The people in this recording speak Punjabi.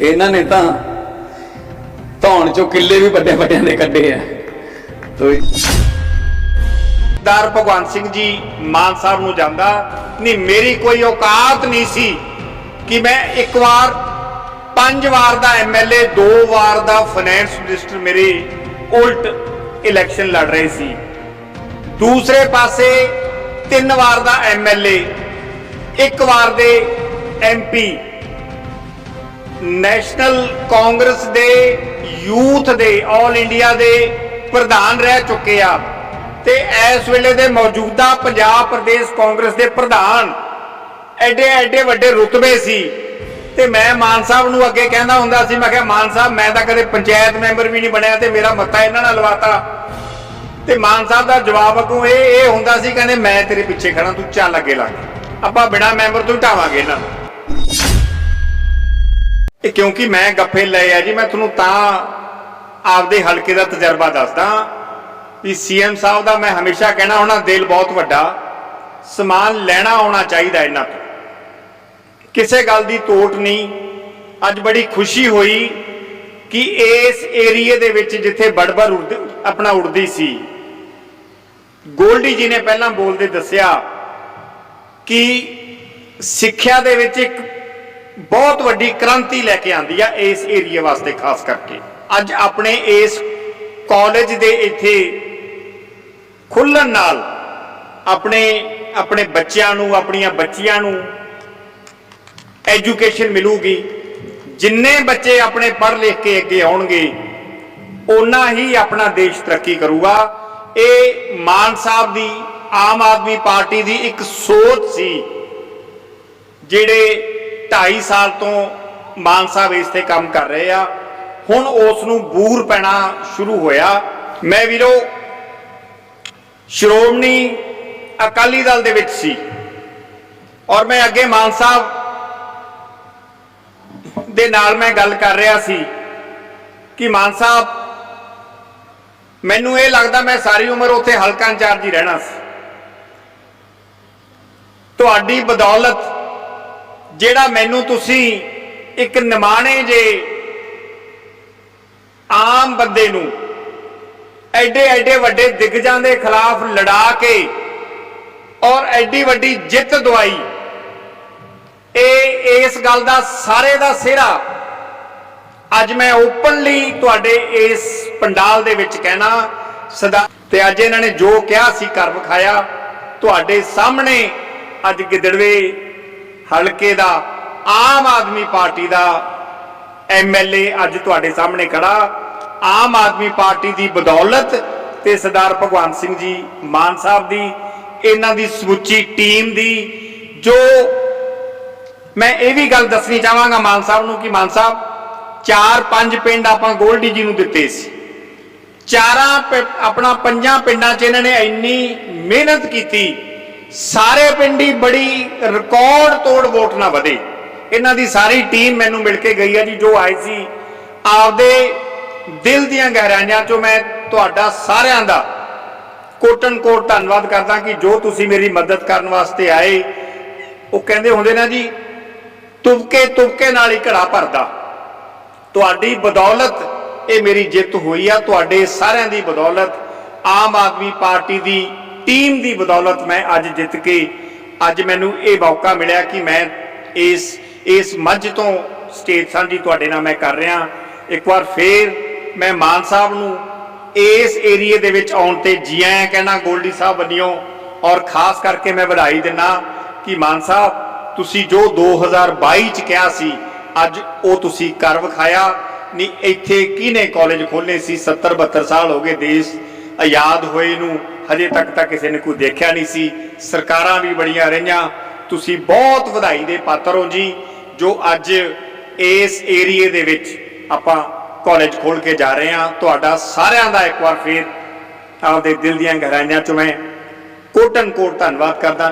ਇਹਨਾਂ ਨੇ ਤਾਂ ਧੌਣ ਚੋਂ ਕਿੱਲੇ ਵੀ ਵੱਡੇ ਵੱਡਿਆਂ ਦੇ ਕੱਢੇ ਆ। ਤੋਈ ਦਾਰ ਭਗਵੰਤ ਸਿੰਘ ਜੀ ਮਾਨ ਸਾਹਿਬ ਨੂੰ ਜਾਂਦਾ, ਨਹੀਂ, ਮੇਰੀ ਕੋਈ ਔਕਾਤ ਨਹੀਂ ਸੀ ਕਿ ਮੈਂ ਇੱਕ ਵਾਰ, ਪੰਜ ਵਾਰ ਦਾ ਐਮਐਲਏ ਦੋ ਵਾਰ ਦਾ ਫਾਈਨੈਂਸ ਮਿਨਿਸਟਰ ਮੇਰੇ ਉਲਟ ਇਲੈਕਸ਼ਨ ਲੜ ਰਹੇ ਸੀ। ਦੂਸਰੇ ਪਾਸੇ ਤਿੰਨ ਵਾਰ ਦਾ ਐਮਐਲਏ ਇੱਕ ਵਾਰ ਦੇ ਐਮਪੀ ਨੈਸ਼ਨਲ ਕਾਂਗਰਸ ਦੇ ਯੂਥ ਦੇ 올 ਇੰਡੀਆ ਦੇ ਪ੍ਰਧਾਨ ਰਹਿ ਚੁੱਕੇ ਆ। ਤੇ ਇਸ ਵੇਲੇ ਦੇ ਮੌਜੂਦਾ ਪੰਜਾਬ ਪ੍ਰਦੇਸ਼ ਕਾਂਗਰਸ ਦੇ ਪ੍ਰਧਾਨ ਐਡੇ ਐਡੇ ਵੱਡੇ ਰੁਤਬੇ ਸੀ। ਤੇ ਮੈਂ ਮਾਨ ਸਾਹਿਬ ਨੂੰ ਅੱਗੇ ਕਹਿੰਦਾ ਹੁੰਦਾ ਸੀ, ਮੈਂ ਕਿਹਾ, ਮਾਨ ਸਾਹਿਬ, ਮੈਂ ਤਾਂ ਕਦੇ ਪੰਚਾਇਤ ਮੈਂਬਰ ਵੀ ਨਹੀਂ ਬਣਿਆ ਤੇ ਮੇਰਾ ਮੱਤਾ ਇਹਨਾਂ ਨਾਲ ਲਵਾਤਾ। ਤੇ ਮਾਨ ਸਾਹਿਬ ਦਾ ਜਵਾਬ ਅੱਗੋਂ ਇਹ ਇਹ ਹੁੰਦਾ ਸੀ, ਕਹਿੰਦੇ, ਮੈਂ ਤੇਰੇ ਪਿੱਛੇ ਖੜਾ ਤੂੰ ਚੱਲ ਅੱਗੇ ਲੱਗ ਆਪਾਂ ਬਿਨਾ ਮੈਂਬਰ ਤੋਂ ਢਾਵਾਂਗੇ ਇਹਨਾਂ ਨੂੰ। ਇਹ ਕਿਉਂਕਿ ਮੈਂ ਗੱਫੇ ਲਏ ਆ ਜੀ, ਮੈਂ ਤੁਹਾਨੂੰ ਤਾਂ ਆਪਦੇ ਹਲਕੇ ਦਾ ਤਜਰਬਾ ਦੱਸਦਾ ਵੀ ਸੀਐਮ ਸਾਹਿਬ ਦਾ ਮੈਂ ਹਮੇਸ਼ਾ ਕਹਿਣਾ ਉਹਨਾਂ ਦਿਲ ਬਹੁਤ ਵੱਡਾ, ਸਮਾਨ ਲੈਣਾ ਆਉਣਾ ਚਾਹੀਦਾ ਇਹਨਾਂ ਤੋਂ। ਕਿਸੇ ਗੱਲ ਦੀ ਤੋਟ ਨਹੀਂ। ਅੱਜ ਬੜੀ ਖੁਸ਼ੀ ਹੋਈ ਕਿ ਇਸ ਏਰੀਏ ਦੇ ਵਿੱਚ ਜਿੱਥੇ ਬੜਬੜ ਉੜਦ- ਆਪਣਾ ਉੜਦੀ ਸੀ, ਗੋਲਡੀ ਜੀ ਨੇ ਪਹਿਲਾਂ ਬੋਲਦੇ ਦੱਸਿਆ ਕਿ ਸਿੱਖਿਆ ਦੇ ਵਿੱਚ ਇੱਕ ਬਹੁਤ ਵੱਡੀ ਕ੍ਰਾਂਤੀ ਲੈ ਕੇ ਆਂਦੀ ਆ ਇਸ ਏਰੀਆ ਵਾਸਤੇ, ਖਾਸ ਕਰਕੇ। ਅੱਜ ਆਪਣੇ ਇਸ ਕਾਲਜ ਦੇ ਇੱਥੇ ਖੁੱਲਣ ਨਾਲ ਆਪਣੇ ਆਪਣੇ ਬੱਚਿਆਂ ਨੂੰ, ਆਪਣੀਆਂ ਬੱਚੀਆਂ ਨੂੰ ਐਜੂਕੇਸ਼ਨ ਮਿਲੂਗੀ। ਜਿੰਨੇ ਬੱਚੇ ਆਪਣੇ ਪੜ੍ਹ ਲਿਖ ਕੇ ਅੱਗੇ ਆਉਣਗੇ ਉਨਾ ਹੀ ਆਪਣਾ ਦੇਸ਼ ਤਰੱਕੀ ਕਰੂਗਾ। ਇਹ ਮਾਨ ਸਾਹਿਬ ਦੀ, ਆਮ ਆਦਮੀ ਪਾਰਟੀ ਦੀ ਇੱਕ ਸੋਚ ਸੀ, ਜਿਹੜੇ 2.5 ਸਾਲ ਤੋਂ ਮਾਨ ਸਾਹਿਬ ਇਸ ਤੇ ਕੰਮ ਕਰ ਰਹੇ ਆ। ਹੁਣ ਉਸ ਨੂੰ ਬੂਰ ਪੈਣਾ ਸ਼ੁਰੂ ਹੋਇਆ। ਮੈਂ ਵੀਰੋ, ਸ਼੍ਰੋਮਣੀ ਅਕਾਲੀ ਦਲ ਦੇ ਵਿੱਚ ਸੀ। ਔਰ ਮੈਂ ਅੱਗੇ ਮਾਨ ਸਾਹਿਬ ਦੇ ਨਾਲ ਮੈਂ ਗੱਲ ਕਰ ਰਿਹਾ ਸੀ ਕਿ ਮਾਨ ਸਾਹਿਬ, ਮੈਨੂੰ ਇਹ ਲੱਗਦਾ ਮੈਂ ਸਾਰੀ ਉਮਰ ਉੱਥੇ ਹਲਕਾ ਇੰਚਾਰਜ ਹੀ ਰਹਿਣਾ ਸੀ। ਤੁਹਾਡੀ ਬਦੌਲਤ ਜਿਹੜਾ ਮੈਨੂੰ ਤੁਸੀਂ ਇੱਕ ਨਿਮਾਣੇ ਜੇ ਆਮ ਬੰਦੇ ਨੂੰ ਐਡੇ ਐਡੇ ਵੱਡੇ ਦਿਗਜਾਂ ਦੇ ਖਿਲਾਫ ਲੜਾ ਕੇ ਔਰ ਐਡੀ ਵੱਡੀ ਜਿੱਤ ਦਵਾਈ, ਇਹ, ਇਸ ਗੱਲ ਦਾ ਸਾਰੇ ਦਾ ਸਿਹਰਾ ਅੱਜ ਮੈਂ ਓਪਨਲੀ ਤੁਹਾਡੇ ਇਸ ਪੰਡਾਲ ਦੇ ਵਿੱਚ ਕਹਿਣਾ, ਸਦਾ ਤੇ ਅੱਜ ਇਹਨਾਂ ਨੇ ਜੋ ਕਿਹਾ ਸੀ ਕਰ ਵਿਖਾਇਆ, ਤੁਹਾਡੇ ਸਾਹਮਣੇ ਅੱਜ ਗਿੱਦੜਵੇ ਹਲਕੇ ਦਾ, ਆਮ ਆਦਮੀ ਪਾਰਟੀ ਦਾ ਐਮਐਲਏ ਅੱਜ ਤੁਹਾਡੇ ਸਾਹਮਣੇ ਖੜਾ। ਆਮ ਆਦਮੀ ਪਾਰਟੀ ਦੀ ਬਦੌਲਤ ਤੇ ਸਰਦਾਰ ਭਗਵੰਤ ਸਿੰਘ ਜੀ ਮਾਨ ਸਾਹਿਬ ਦੀ, ਇਹਨਾਂ ਦੀ ਸਮੁੱਚੀ ਟੀਮ ਦੀ, ਜੋ ਮੈਂ ਇਹ ਵੀ ਗੱਲ ਦੱਸਣੀ ਚਾਹਾਂਗਾ ਮਾਨ ਸਾਹਿਬ ਨੂੰ ਕਿ ਮਾਨ ਸਾਹਿਬ, ਚਾਰ ਪੰਜ ਪਿੰਡ ਆਪਾਂ ਗੋਲਡੀ ਜੀ ਨੂੰ ਦਿੱਤੇ ਸੀ। ਚਾਰਾਂ ਆਪਣਾ ਪੰਜਾਂ ਪਿੰਡਾਂ 'ਚ ਇਹਨਾਂ ਨੇ ਇੰਨੀ ਮਿਹਨਤ ਕੀਤੀ ਸਾਰੇ ਪਿੰਡੀ ਬੜੀ ਰਿਕਾਰਡ ਤੋੜ ਵੋਟ ਨਾ ਵਧੇ। ਇਹਨਾਂ ਦੀ ਸਾਰੀ ਟੀਮ ਮੈਨੂੰ ਮਿਲ ਕੇ ਗਈ ਹੈ ਜੀ, ਜੋ ਆਈ ਸੀ ਆਪਦੇ ਦਿਲ ਦੀਆਂ ਗਹਿਰਾਈਆਂ 'ਚੋਂ ਮੈਂ ਤੁਹਾਡਾ ਸਾਰਿਆਂ ਦਾ ਕੋਟਨ ਕੋਟ ਧੰਨਵਾਦ ਕਰਦਾ ਕਿ ਜੋ ਤੁਸੀਂ ਮੇਰੀ ਮਦਦ ਕਰਨ ਵਾਸਤੇ ਆਏ। ਉਹ ਕਹਿੰਦੇ ਹੁੰਦੇ ਨਾ ਜੀ ਤੁਬਕੇ ਤੁਬਕੇ ਨਾਲ ਹੀ ਘੜਾ ਭਰਦਾ। ਤੁਹਾਡੀ ਬਦੌਲਤ ਇਹ ਮੇਰੀ ਜਿੱਤ ਹੋਈ ਆ, ਤੁਹਾਡੇ ਸਾਰਿਆਂ ਦੀ ਬਦੌਲਤ ਆਮ ਆਦਮੀ ਪਾਰਟੀ ਦੀ ਟੀਮ ਦੀ ਬਦੌਲਤ ਮੈਂ ਅੱਜ ਜਿੱਤ ਕੇ ਅੱਜ ਮੈਨੂੰ ਇਹ ਮੌਕਾ ਮਿਲਿਆ ਕਿ ਮੈਂ ਇਸ ਇਸ ਮੰਚ ਤੋਂ ਸਟੇਜ ਸਾਂਝੀ ਤੁਹਾਡੇ ਨਾਲ ਮੈਂ ਕਰ ਰਿਹਾ। ਇੱਕ ਵਾਰ ਫੇਰ ਮੈਂ ਮਾਨ ਸਾਹਿਬ ਨੂੰ ਇਸ ਏਰੀਏ ਦੇ ਵਿੱਚ ਆਉਣ ਤੇ ਜੀ ਆਇਆਂ ਕਹਿਣਾ ਗੋਲਡੀ ਸਾਹਿਬ ਵੱਲੋਂ ਔਰ ਖਾਸ ਕਰਕੇ ਮੈਂ ਵਧਾਈ ਦਿੰਨਾ ਕਿ ਮਾਨ ਸਾਹਿਬ, ਤੁਸੀਂ ਜੋ 2022 ਚ ਕਿਹਾ ਸੀ, ਅੱਜ ਉਹ ਤੁਸੀਂ ਕਰ ਵਿਖਾਇਆ। ਨਹੀਂ ਇੱਥੇ ਕਿਹਨੇ ਕਾਲਜ ਖੋਲ੍ਹੇ ਸੀ? 70 72 ਸਾਲ ਹੋ ਗਏ ਦੇਸ਼ ਆਜ਼ਾਦ ਹੋਏ ਨੂੰ। ਹਜੇ ਤੱਕ ਤਾਂ ਕਿਸੇ ਨੇ ਕੋਈ ਦੇਖਿਆ ਨਹੀਂ ਸੀ। ਸਰਕਾਰਾਂ ਵੀ ਬੜੀਆਂ ਰਹੀਆਂ। ਤੁਸੀਂ ਬਹੁਤ ਵਧਾਈ ਦੇ ਪਾਤਰ ਹੋ ਜੀ, ਜੋ ਅੱਜ ਇਸ ਏਰੀਏ ਦੇ ਵਿੱਚ ਆਪਾਂ ਕਾਲਜ ਖੋਲ ਕੇ ਜਾ ਰਹੇ ਹਾਂ। ਤੁਹਾਡਾ ਸਾਰਿਆਂ ਦਾ ਇੱਕ ਵਾਰ ਫੇਰ ਆਪਦੇ ਦਿਲ ਦੀਆਂ ਗਹਿਰਾਈਆਂ ਚੋਂ ਮੈਂ ਕੋਟਨ ਕੋਟ ਧੰਨਵਾਦ ਕਰਦਾ।